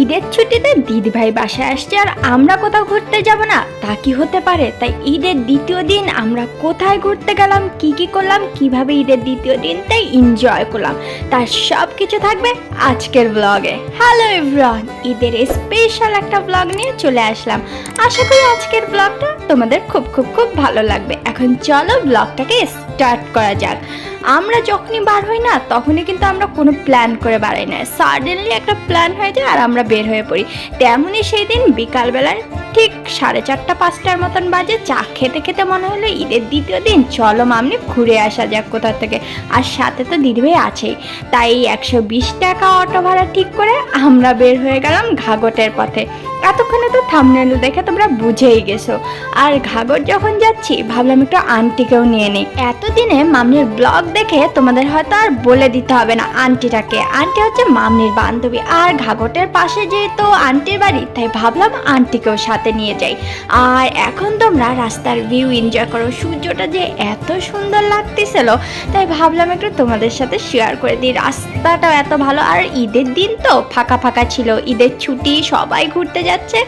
ঈদের ছুটিতে দিদিভাই বাসায় আসছে আর আমরা কোথাও ঘুরতে যাব না। তা কি হতে পারে? তাই ঈদের দ্বিতীয় দিন আমরা কোথায় ঘুরতে গেলাম, কি কি করলাম, কীভাবে ঈদের দ্বিতীয় দিনটাই এনজয় করলাম। তার সব কিছু থাকবে আজকের ব্লগে হ্যালো এভরিওয়ান ঈদের স্পেশাল একটা ব্লগ নিয়ে চলে আসলাম। আশা করি আজকের ব্লগটা তোমাদের খুব খুব খুব ভালো লাগবে। এখন চলো ব্লগটাকে স্টার্ট করা যাক। আমরা যখনই বার হই না, তখনই কিন্তু আমরা কোনো প্ল্যান করে বাড়াই না। সাডেনলি একটা প্ল্যান হয়ে যায় আর আমরা বের হয়ে পড়ি। তেমনই সেই দিন বিকালবেলায় ঠিক সাড়ে চারটা, পাঁচটার মতন বাজে। চা খেতে খেতে মনে হলো ঈদের দ্বিতীয় দিন। চলো মামনি, ঘুরে আসা যাক কোথা থেকে। আর সাথে তো দিদিভাই আছেই। তাই একশো বিশ টাকা অটো ভাড়া ঠিক করে আমরা বের হয়ে গেলাম ঘাগটের পথে। এতক্ষণে তো থামনেল দেখে তোমরা বুঝেই গেছো। আর ঘাগর যখন যাচ্ছি, ভাবলাম একটু আন্টিকেও নিয়ে নিই। এতদিনে মামনির ব্লগ দেখে তোমাদের হয়তো আর বলে দিতে হবে না আন্টিটাকে। আন্টি হচ্ছে মামনির বান্ধবী। আর ঘাগটের পাশে যেহেতু আন্টির বাড়ি, তাই ভাবলাম আন্টিকেও সাথে নিয়ে যাই। আর এখন তোমরা রাস্তার ভিউ এনজয় করো। সূর্যটা যে এত সুন্দর লাগতেছিল, তাই ভাবলাম একটু তোমাদের সাথে শেয়ার করে দিই। রাস্তাটাও এত ভালো। আর ঈদের দিন তো ফাঁকা ফাঁকা ছিল। ঈদের ছুটি, সবাই ঘুরতে যাচ্ছে,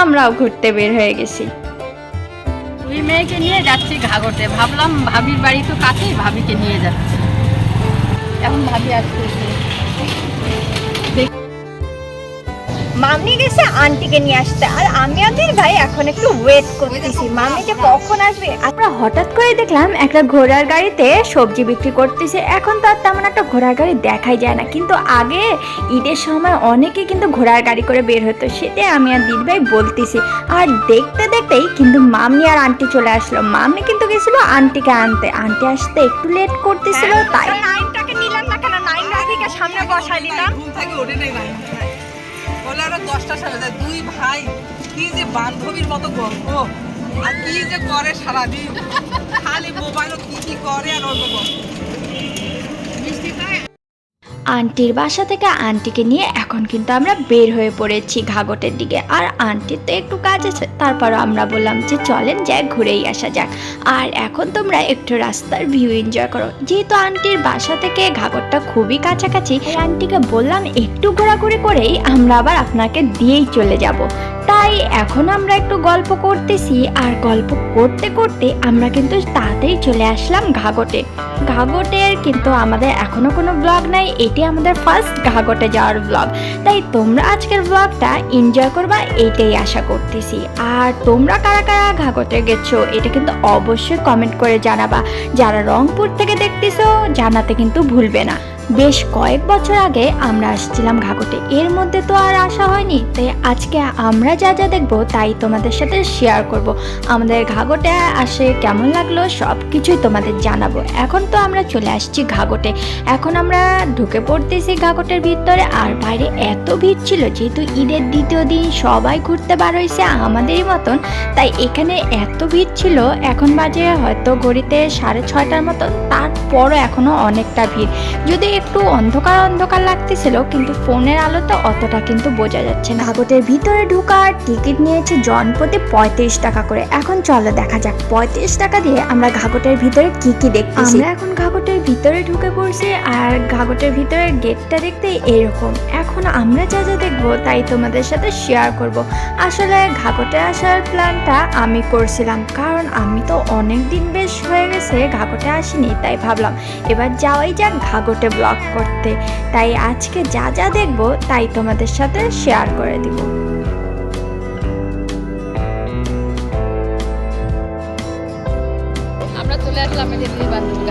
আমরাও ঘুরতে বের হয়ে গেছি। দুই মেয়েকে নিয়ে যাচ্ছি ঘাগরতে। ভাবলাম ভাবির বাড়ি তো কাছেই, ভাবিকে নিয়ে যাচ্ছি। এখন ভাবি আসতেছে মামনি গেছে আন্টিকে নিয়ে আসতে। আর আমি আদির ভাই এখন একটু ওয়েট করতেছি। মামনি যে কখন আসবে? আমরা হঠাৎ করে দেখলাম একটা ঘোড়ার গাড়িতে সবজি বিক্রি করতেছে। এখন তো আর তেমন একটা ঘোড়ার গাড়ি দেখাই যায় না। কিন্তু আগে ঈদের সময় অনেকে কিন্তু ঘোড়ার গাড়ি করে বের হতো। সেটাই আমি আর দিদি ভাই বলতেছি। আর দেখতে দেখতেই কিন্তু মামনি আর আন্টি চলে আসলো। মামনি কিন্তু গেছিল আন্টিকে আনতে। আন্টি আসতে একটু লেট করতেছিল তাই নাইনটাকে নিলাম না কেন? নাইন সামনে বসাই দিলাম। ঘুম থেকে ওঠে নেই বলে দশটা সালে যায় দুই ভাই, কি যে বান্ধবীর মতো গল্প। আর কি যে করে সারাদিন। খালি মোবাইলে কি কি করে আর অন্য গল্প। আন্টির বাসা থেকে আন্টিকে নিয়ে এখন কিন্তু আমরা বের হয়ে পড়েছি ঘাগটের দিকে। আর আন্টির তো একটু কাজ আছে, তারপরও আমরা বললাম যে চলেন যাই, ঘুরেই আসা যাক। আর এখন তোমরা একটু রাস্তার ভিউ এনজয় করো। যেহেতু আন্টির বাসা থেকে ঘাগরটা খুবই কাছাকাছি আন্টিকে বললাম একটু ঘোরাঘুরি করেই আমরা আবার আপনাকে দিয়েই চলে যাব। তাই এখন আমরা একটু গল্প করতেছি, আর গল্প করতে করতে আমরা কিন্তু তাড়াতাড়ি চলে আসলাম ঘাগটে। ঘাগটের কিন্তু আমাদের এখনও কোনো ব্লগ নাই। এটি আমাদের ফার্স্ট ঘাগটে যাওয়ার ব্লগ তাই তোমরা আজকের ব্লগটা এনজয় করবা এইটাই আশা করতেছি। আর তোমরা কারা কারা ঘাগটে গেছো, এটা কিন্তু অবশ্যই কমেন্ট করে জানাবা। যারা রংপুর থেকে দেখতেছো, জানাতে কিন্তু ভুলবে না। বেশ কয়েক বছর আগে আমরা আসছিলাম ঘাগটে এর মধ্যে তো আর আসা হয়নি, তাই আজকে আমরা যা যা দেখব তাই তোমাদের সাথে শেয়ার করব। আমাদের ঘাগটে আসে কেমন লাগল সব কিছুই তোমাদের জানাব। এখন তো আমরা চলে আসছি ঘাগটে এখন আমরা ঢুকে পড়তেছি ঘাগটের ভিতরে, আর বাইরে এত ভিড় ছিল যেহেতু ঈদের দ্বিতীয় দিন সবাই ঘুরতে বার হয়েছে আমাদেরই মতন, তাই এখানে এত ভিড় ছিল, এখন বাজে হয়তো ঘড়িতে সাড়ে ছয়টার মতন তারপরও এখনও অনেকটা ভিড়। যদি একটু অন্ধকার অন্ধকার লাগতেছিল কিন্তু ফোনের আলোতে অতটা কিন্তু বোঝা যাচ্ছে না। ঘাগটের ভিতরে ঢোকার টিকিট নিয়েছে জনপ্রতি পঁয়ত্রিশ টাকা করে। এখন চলো দেখা যাক পঁয়ত্রিশ টাকা দিয়ে আমরা ঘাগটের ভিতরে কি কি দেখতেছি। আমরা এখন ঘাগটের ভিতরে ঢুকে পড়ছি আর ঘাগটের ভিতরের গেটটা দেখতে এরকম। এখন আমরা যা যা দেখব তাই তোমাদের সাথে শেয়ার করব। আসলে ঘাগটে আসার প্ল্যানটা আমি করছিলাম কারণ আমি তো অনেক দিন বেশ হয়ে গেছে ঘাগটে আসিনি তাই ভাবলাম এবার যাওয়াই যাক ঘাগটে ব্লগ করতে। তাই আজকে যা যা দেখব তাই তোমাদের সাথে শেয়ার করে দিব। আমরা চলে আসলাম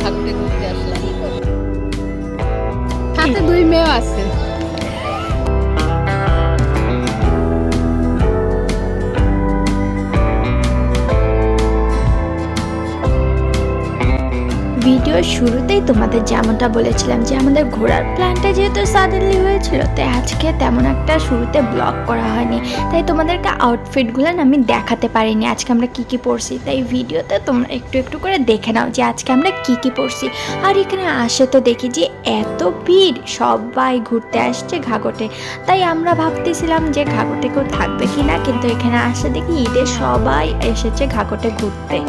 ঘাগরতে ঘুরতে আসলাম। সাথে দুই মেয়ে আছে। ভিডিওর শুরুতেই তোমাদের যেমনটা বলেছিলাম যে আমাদের ঘোরার প্ল্যানটা যেহেতু সাডেনলি হয়েছিল, তাই আজকে তেমন একটা শুরুতে ব্লগ করা হয়নি। তাই তোমাদেরকে আউটফিটগুলো আমি দেখাতে পারিনি। আজকে আমরা কি কি পরছি, তাই ভিডিওতে তোমরা একটু একটু করে দেখে নাও যে আজকে আমরা কি কি পরছি। আর এখানে আসে তো দেখি যে এত ভিড়, সবাই ঘুরতে আসছে ঘাগটে তাই আমরা ভাবতেছিলাম যে ঘাগটে কেউ থাকবে কি না কিন্তু এখানে আসে দেখি ঈদে সবাই এসেছে ঘাগটে ঘুরতে।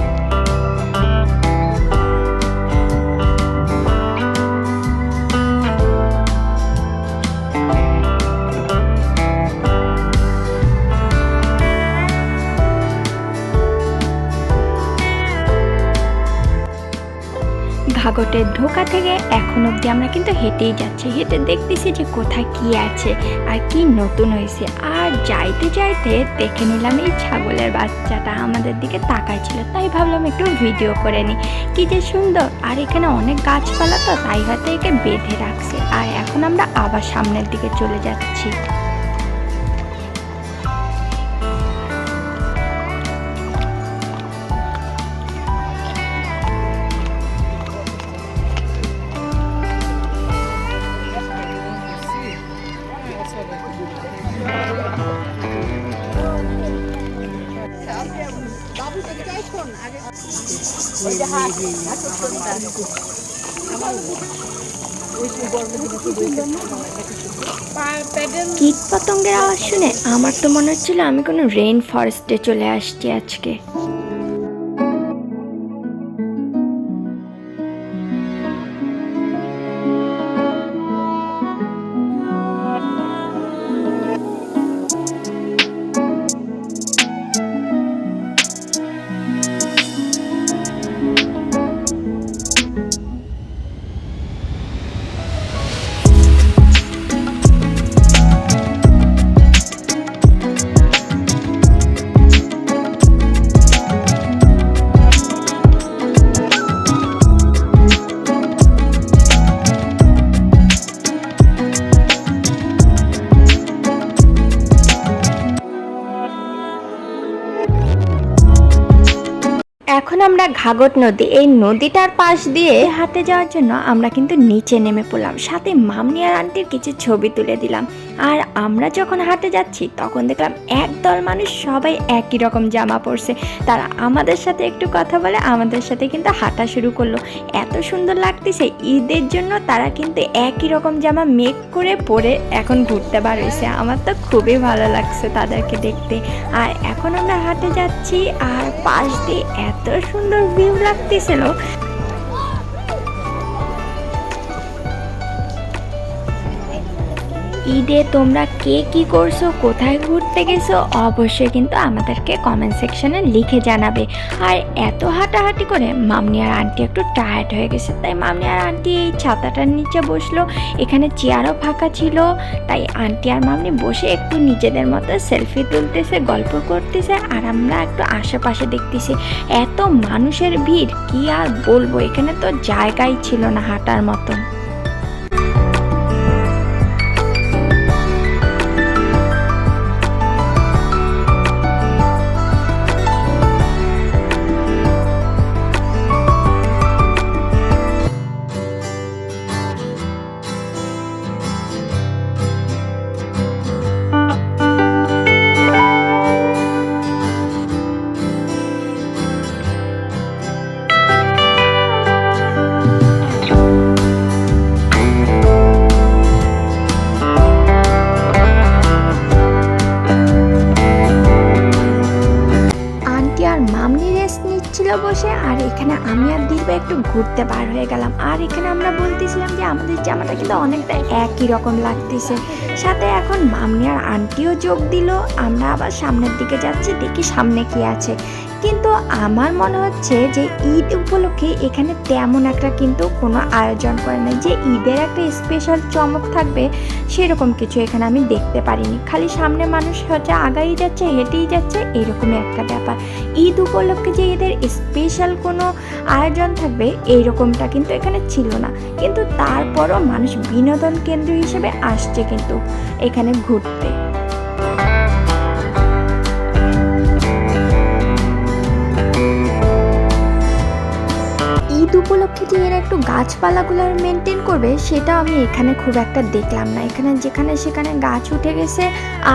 ঘাগটের ঢোকা থেকে এখন অবধি আমরা কিন্তু হেঁটেই যাচ্ছি। হেঁটে দেখতেছি যে কোথায় কি আছে আর কি নতুন হয়েছে। আর যাইতে যাইতে দেখে নিলাম এই ছাগলের বাচ্চাটা আমাদের দিকে তাকাইছিল। তাই ভাবলাম একটু ভিডিও করে নিই কি যে সুন্দর। আর এখানে অনেক গাছপালা তো, তাই হয়তো একে বেঁধে রাখছে। আর এখন আমরা আবার সামনের দিকে চলে যাচ্ছি। কীট পতঙ্গের আওয়াজ শুনে আমার তো মনে হচ্ছিল আমি কোনো রেইন ফরেস্টে চলে আসছি আজকে। আমরা ঘাগট নদী, এই নদীটার পাশ দিয়ে হাঁটে যাওয়ার জন্য আমরা কিন্তু নিচে নেমে পড়লাম। সাথে মামনি আর আন্টির কিছু ছবি তুলে দিলাম। আর আমরা যখন হাঁটে যাচ্ছি, তখন দেখলাম একদল মানুষ সবাই একই রকম জামা পরছে। তারা আমাদের সাথে একটু কথা বলে, আমাদের সাথে কিন্তু হাঁটা শুরু করল। এত সুন্দর লাগতেছে, ঈদের জন্য তারা কিন্তু একই রকম জামা মেক করে পরে এখন ঘুরতে বার হয়েছে। আমার তো খুবই ভালো লাগছে তাদেরকে দেখতে। আর এখন আমরা হাঁটে যাচ্ছি, আর পাশ দিয়ে এত সুন্দর ভিউ লাগতেছিল। ঈদে তোমরা কে কি করছ, কোথায় ঘুরতে গেছো, অবশ্যই কিন্তু আমাদেরকে কমেন্ট সেকশনে লিখে জানাবে। আর এত হাঁটাহাঁটি করে মামনি আর আন্টি একটু টায়ার্ড হয়ে গেছে। তাই মামনি আর আন্টি এই ছাতাটার নিচে বসল। এখানে চেয়ারও ফাঁকা ছিল। তাই আন্টি আর মামনি বসে একটু নিজেদের মতো সেলফি তুলতেছে, গল্প করতেছে আর আমরা একটু আশেপাশে দেখতেছি। এত মানুষের ভিড়, কি আর বলব? এখানে তো জায়গাই ছিল না হাঁটার মতন। রেস্ট নিচ্ছিল বসে, আর এখানে আমি আর দিব্যা একটু ঘুরতে বার হয়ে গেলাম। আর এখানে আমরা বলতেছিলাম যে আমাদের জামাটা কিন্তু অনেকটা একই রকম লাগতেছে। সাথে এখন মামনি আর আন্টিও যোগ দিল। আমরা আবার সামনের দিকে যাচ্ছি, দেখি সামনে কি আছে। কিন্তু আমার মনে হচ্ছে যে ঈদ উপলক্ষে এখানে তেমন একটা কিন্তু কোনো আয়োজন করে না যে ঈদের একটা স্পেশাল চমক থাকবে, সেরকম কিছু এখানে আমি দেখতে পারিনি। খালি সামনে মানুষ হচ্ছে আগাই যাচ্ছে, হেঁটেই যাচ্ছে, এরকমই একটা ব্যাপার। ঈদ উপলক্ষে যে এদের স্পেশাল কোনো আয়োজন থাকবে এই রকমটা কিন্তু এখানে ছিল না। কিন্তু তারপরও মানুষ বিনোদন কেন্দ্র হিসেবে আসছে কিন্তু এখানে ঘুরতে। উপলক্ষে যে এরা একটু গাছপালাগুলো মেনটেন করবে সেটা আমি এখানে খুব একটা দেখলাম না। এখানে যেখানে সেখানে গাছ উঠে গেছে,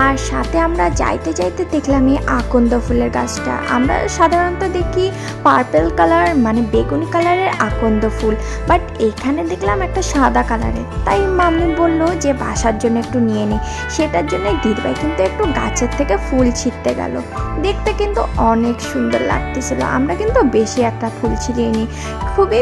আর সাথে আমরা যাইতে যাইতে দেখলাম এই আকন্দ ফুলের গাছটা। আমরা সাধারণত দেখি পার্পেল কালার মানে বেগুনি কালারের আকন্দ ফুল বাট এখানে দেখলাম একটা সাদা কালারের তাই মাম্মি বলল যে বাসার জন্য একটু নিয়ে নিই সেটার জন্য দিদিভাই কিন্তু একটু গাছের থেকে ফুল ছিঁড়তে গেল। দেখতে কিন্তু অনেক সুন্দর লাগতেছিল। আমরা কিন্তু বেশি একটা ফুল ছিঁড়িয়ে নিই খুবই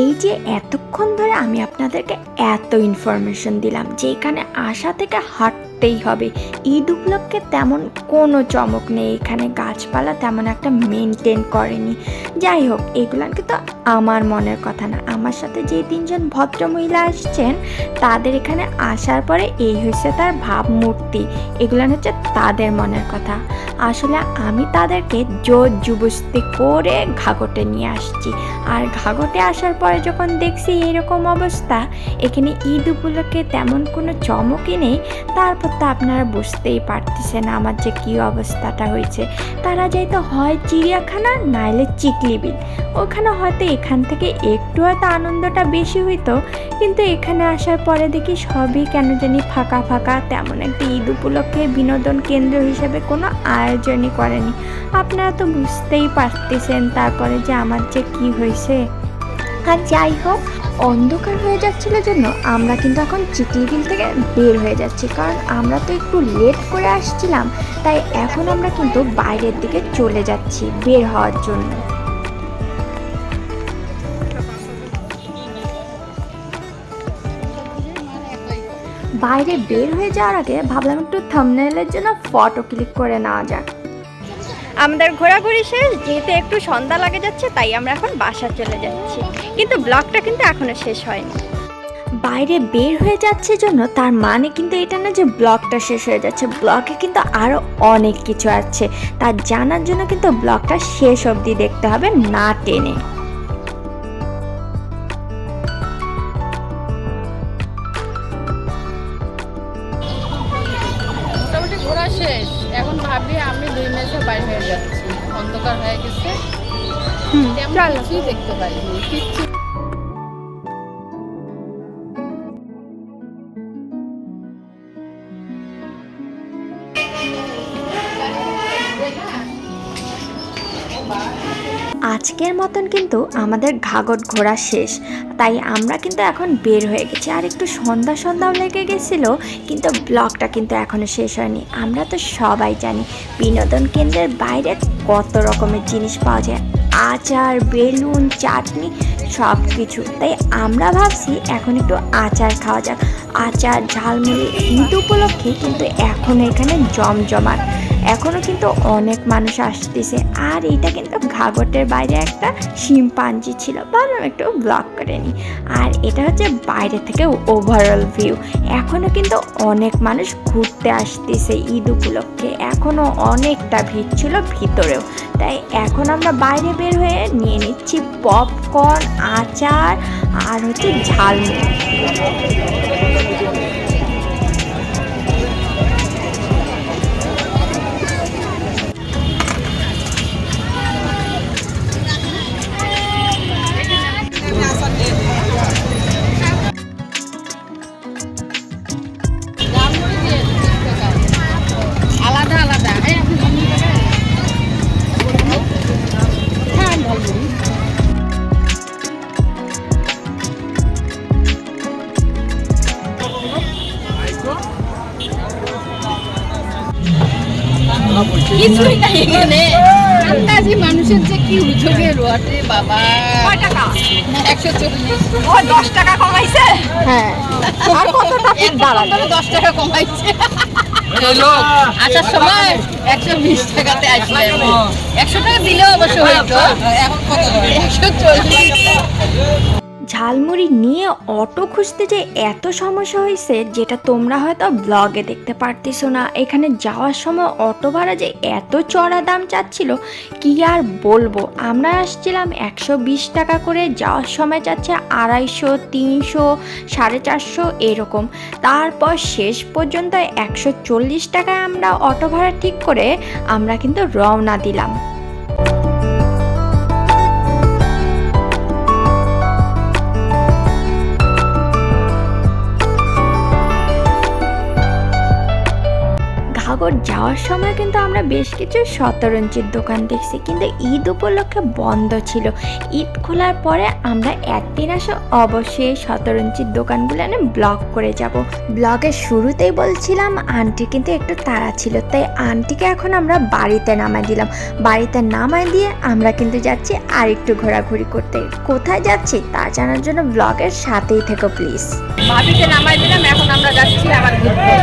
এই যে এতক্ষণ ধরে আমি আপনাদেরকে এত ইনফরমেশন দিলাম যে এখানে আসা থেকে হাঁটতেই হবে। ঈদ উপলক্ষে তেমন কোনো চমক নেই, এখানে গাছপালা তেমন একটা মেনটেন করেনি। যাই হোক এগুলো কিন্তু আমার মনের কথা না। আমার সাথে যে তিনজন ভদ্রমহিলা আসছেন, তাদের এখানে আসার পরে এই হয়েছে তার ভাবমূর্তি। এগুলো হচ্ছে তাদের মনের কথা। আসলে আমি তাদেরকে জোর জুবস্তি করে ঘাগটে নিয়ে আসছি। আর ঘাগটে আসার পরে যখন দেখছি এরকম অবস্থা, এখানে ঈদ উপলক্ষে তেমন কোনো চমকই নেই। তারপর তো আপনারা বুঝতেই পারতেছেন আমার যে কী অবস্থাটা হয়েছে। তারা যাইতো হয় চিড়িয়াখানা, নাইলে চিকলি বিল ওখানে হয়তো এখান থেকে একটু হয়তো আনন্দটা বেশি হইতো, কিন্তু এখানে আসার পরে দেখি সবই কেন জানি ফাঁকা ফাঁকা। তেমন একটা ঈদ উপলক্ষে বিনোদন কেন্দ্র হিসেবে কোনো আয়োজনই করেনি। আপনারা তো বুঝতেই পারতেছেন তারপরে যে আমার যে কি হয়েছে। আর যাই হোক, অন্ধকার হয়ে যাচ্ছিল জন্য আমরা কিন্তু এখন চিকলিবিল থেকে বের হয়ে যাচ্ছি। কারণ আমরা তো একটু লেট করে আসছিলাম, তাই এখন আমরা কিন্তু বাইরের দিকে চলে যাচ্ছি বের হওয়ার জন্য। বাইরে বের হয়ে যাওয়ার আগে ভাবলাম একটু থামনেলের জন্য ফটো ক্লিক করে নেওয়া যাক। আমাদের ঘোরাঘুরি শেষ যেহেতু একটু সন্ধ্যা লাগে যাচ্ছে তাই আমরা এখন বাসা চলে যাচ্ছি। কিন্তু ব্লগটা কিন্তু এখনও শেষ হয়নি। বাইরে বের হয়ে যাচ্ছে জন্য তার মানে কিন্তু এটা না যে ব্লগটা শেষ হয়ে যাচ্ছে ব্লগে কিন্তু আরও অনেক কিছু আছে। তা জানার জন্য কিন্তু ব্লগটা শেষ অবধি দেখতে হবে না টেনে। তেমন কিছুই দেখতে পারিনি কিচ্ছু আজকের মতন কিন্তু আমাদের ঘাগট ঘোরা শেষ। তাই আমরা কিন্তু এখন বের হয়ে গেছি। আর একটু সন্ধ্যা সন্ধ্যাও লেগে গেছিল, কিন্তু ব্লগটা কিন্তু এখনও শেষ হয়নি। আমরা তো সবাই জানি, বিনোদন কেন্দ্রের বাইরে কত রকমের জিনিস পাওয়া যায়। আচার, বেলুন, চাটনি সব কিছু তাই আমরা ভাবছি এখন একটু আচার খাওয়া যাক। আচার ঝালমুড়ি ঈদ উপলক্ষে কিন্তু এখন এখানে জমজমাট। এখনও কিন্তু অনেক মানুষ আসতেছে। আর এটা কিন্তু ঘাগটের বাইরে একটা শিম্পাঞ্জি ছিল। ভাবলাম একটু ব্লগ করে নিই। আর এটা হচ্ছে বাইরে থেকে ওভারঅল ভিউ এখনও কিন্তু অনেক মানুষ ঘুরতে আসতেছে ঈদ উপলক্ষে। এখনও অনেকটা ভিড় ছিল ভিতরেও। তাই এখন আমরা বাইরে বের হয়ে নিয়ে নিচ্ছি পপকর্ন আচার আর হচ্ছে ঝালমুড়ি কিছুই নাই এখানে। আন্দাজি মানুষের যে কি উঠোগে রোয়াটে বাবা। কয় টাকা? একশো চল্লিশ। ও দশ টাকা কমাইছে? হ্যাঁ। আর কতটা এর দাঁড়ানো দশ টাকা কমাইছে। আসার সময় একশো বিশ টাকাতে আসলে। একশো টাকা দিলেও অবশ্য হইতো। এখন কত? একশো চল্লিশ। ঝালমুড়ি নিয়ে অটো খুঁজতে যে এত সমস্যা হয়েছে, যেটা তোমরা হয়তো ব্লগে দেখতে পারতেছো না। এখানে যাওয়ার সময় অটো ভাড়া যে এত চড়া দাম চাচ্ছিল, কি আর বলব? আমরা আসছিলাম একশো বিশ টাকা করে, যাওয়ার সময় চাচ্ছে আড়াইশো, তিনশো, সাড়ে চারশো এরকম। তারপর শেষ পর্যন্ত একশো চল্লিশ টাকায় আমরা অটো ভাড়া ঠিক করে আমরা কিন্তু রওনা দিলাম। ঘাগর যাওয়ার সময় কিন্তু আমরা বেশ কিছু শতরঞ্জির দোকান দেখছি। কিন্তু ঈদ উপলক্ষে বন্ধ ছিল। ঈদ খোলার পরে আমরা একদিন আসে অবশ্যই শতরঞ্জির দোকানগুলো আমি ব্লগ করে যাব। ব্লগের শুরুতেই বলছিলাম, আন্টি কিন্তু একটু তাড়া ছিল, তাই আন্টিকে এখন আমরা বাড়িতে নামাই দিলাম। বাড়িতে নামাই দিয়ে আমরা কিন্তু যাচ্ছি আর একটু ঘোরাঘুরি করতে। কোথায় যাচ্ছি তা জানার জন্য ব্লগের সাথেই থেকো, প্লিজ। ভাবিকে নামাই দিলাম, এখন আমরা যাচ্ছি আবার ঘুরতে।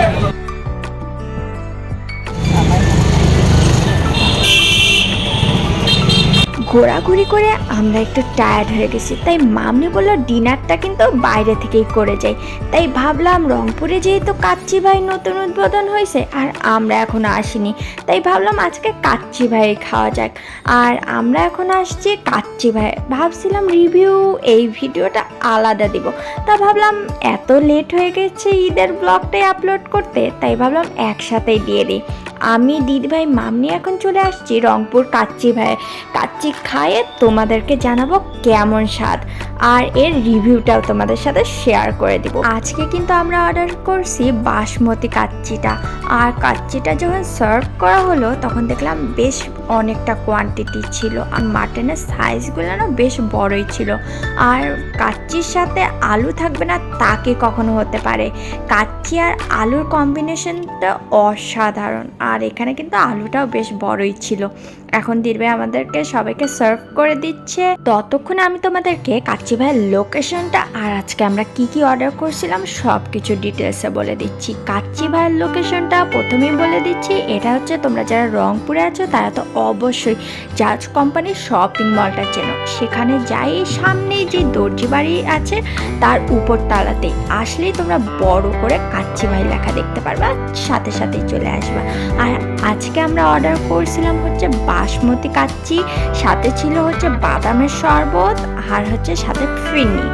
ঘোরাঘুরি করে আমরা একটু টায়ার্ড হয়ে গেছি। তাই মামনি বলল ডিনারটা কিন্তু বাইরে থেকেই করে যাই। তাই ভাবলাম, রংপুরে যেহেতু কাচ্চি ভাই নতুন উদ্বোধন হয়েছে, আর আমরা এখনও আসিনি, তাই ভাবলাম আজকে কাচ্চি ভাই খাওয়া যাক। আর আমরা এখন আসছি কাচ্চি ভাই ভাবছিলাম রিভিউ এই ভিডিওটা আলাদা দিব। তা ভাবলাম, এত লেট হয়ে গেছে ঈদের ব্লগটাই আপলোড করতে, তাই ভাবলাম একসাথেই দিয়ে দিই। আমি, দিদিভাই, মামনি এখন চলে আসছি রংপুর কাচ্চি ভাই কাচ্চি খায়ে তোমাদেরকে জানাব কেমন স্বাদ। আর এর রিভিউটাও তোমাদের সাথে শেয়ার করে দিব। আজকে কিন্তু আমরা অর্ডার করছি বাসমতি কাচ্চিটা। আর কাচ্চিটা যখন সার্ভ করা হলো, তখন দেখলাম বেশ অনেকটা কোয়ান্টিটি ছিল আর মাটনের সাইজগুলো না বেশ বড়ই ছিল। আর কাচ্চির সাথে আলু থাকবে না তাকে কখনো হতে পারে? কাচ্চি আর আলুর কম্বিনেশনটা অসাধারণ। আর এখানে কিন্তু আলুটাও বেশ বড়ই ছিল। এখন দিরবে আমাদেরকে সবাইকে সার্ভ করে দিচ্ছে। ততক্ষণে আমি তোমাদেরকে কাচ্চি ভাইয়ের লোকেশনটা আর আজকে আমরা কি কি অর্ডার করছিলাম সব কিছু ডিটেলসে বলে দিচ্ছি। কাচ্চি ভাইয়ের লোকেশনটা প্রথমেই বলে দিচ্ছি, এটা হচ্ছে তোমরা যারা রংপুরে আছো, তারা তো অবশ্যই জাজ কোম্পানির শপিং মলটা চেনো। সেখানে যাই সামনেই যে দর্জি বাড়ি আছে, তার উপর তালাতে আসলেই তোমরা বড় করে কাচ্চি ভাই লেখা দেখতে পারবা, সাথে সাথেই চলে আসবা। আর আজকে আমরা অর্ডার করছিলাম হচ্ছে বাসমতি কাচ্চি, সাথে ছিল হচ্ছে বাদামের শরবত, আর হচ্ছে সাথে ফিরনি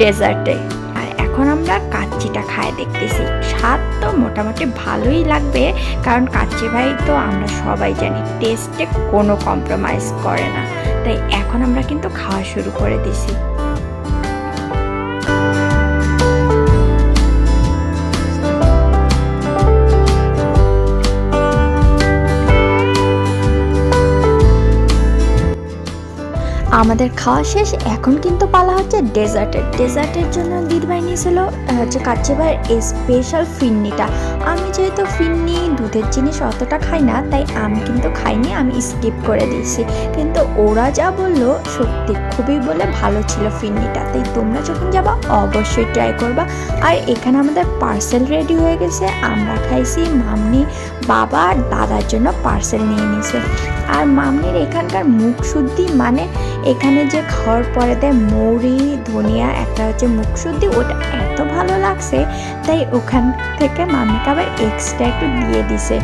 ডেজার্টে। আর এখন আমরা কাচ্চিটা খায় দেখতেছি। স্বাদ তো মোটামুটি ভালোই লাগবে, কারণ কাচ্চি ভাই তো আমরা সবাই জানি টেস্টে কোনো কম্প্রোমাইজ করে না। তাই এখন আমরা কিন্তু খাওয়া শুরু করে দিছি। আমাদের খাওয়া শেষ, এখন কিন্তু পালা হচ্ছে ডেজার্টের ডেজার্টের জন্য দিদিভাই নিয়েছিল হচ্ছে কাচ্চি ভাইয়ের স্পেশাল ফিন্নিটা। আমি যেহেতু ফিন্নি, দুধের জিনিস অতটা খাই না, তাই আমি কিন্তু খাইনি, আমি স্কিপ করে দিয়েছি। কিন্তু ওরা যা বলল, সত্যি খুবই বলে ভালো ছিল ফিন্নিটা। তাই তোমরা যখন যাবা, অবশ্যই ট্রাই করবা। আর এখানে আমাদের পার্সেল রেডি হয়ে গেছে, আমরা খাইছি মামনি বাবা আর দাদার জন্য পার্সেল নিয়ে নিছে। আর মামনির এখানকার মুখ শুদ্ধি মানে এখানে যে খাওয়ার পরে দেয় মৌরি, ধনিয়া, একটা হচ্ছে মুখশুদ্ধি ওটা এত ভালো লাগছে, তাই ওখান থেকে মামিকে আবার এক্সট্রা একটু দিয়ে দিছে।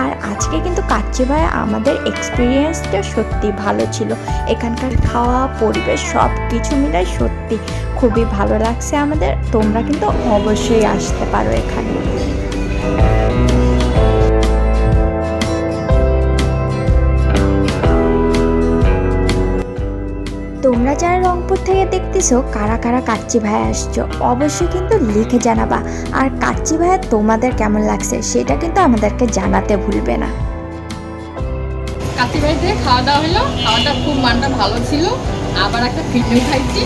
আর আজকে কিন্তু কাচ্চি ভাই আমাদের এক্সপিরিয়েন্সটা সত্যি ভালো ছিল। এখানকার খাওয়া, পরিবেশ সব কিছু মিলাই সত্যি খুবই ভালো লাগছে আমাদের। তোমরা কিন্তু অবশ্যই আসতে পারো এখানে। তোমরা যারা রংপুর থেকে দেখতেছো, কারা কারা কাচ্চি ভাই আসছো, অবশ্যই কিন্তু লিখে জানাবা। আর কাচ্চি ভাইয়া তোমাদের কেমন লাগছে, সেটা কিন্তু আমাদেরকে জানাতে ভুলবে না। কাকি ভাইদের খাওয়া দাওয়া হলো খাওয়া দাওয়া খুব মানটা ভালো ছিল। আবার একটা ফিল্মিও খাইছি।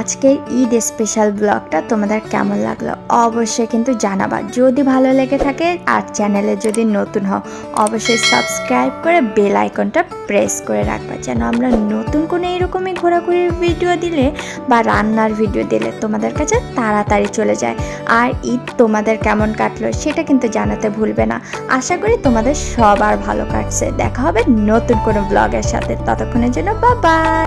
আজকের ঈদ স্পেশাল ব্লগটা তোমাদের কেমন লাগল অবশ্যই কিন্তু জানাবা। যদি ভালো লেগে থাকে আর চ্যানেলে যদি নতুন হও, অবশ্যই সাবস্ক্রাইব করে বেল আইকনটা প্রেস করে রাখবা। যেন আমরা নতুন কোনো এরকমই ঘোরাঘুরির ভিডিও দিলে বা রান্নার ভিডিও দিলে তোমাদের কাছে তাড়াতাড়ি চলে যায়। আর ঈদ তোমাদের কেমন কাটলো সেটা কিন্তু জানাতে ভুলবে না। আশা করি তোমাদের সবার ভালো কাটছে। দেখা হবে নতুন কোনো ব্লগের সাথে। ততক্ষণের জন্য বা বাবা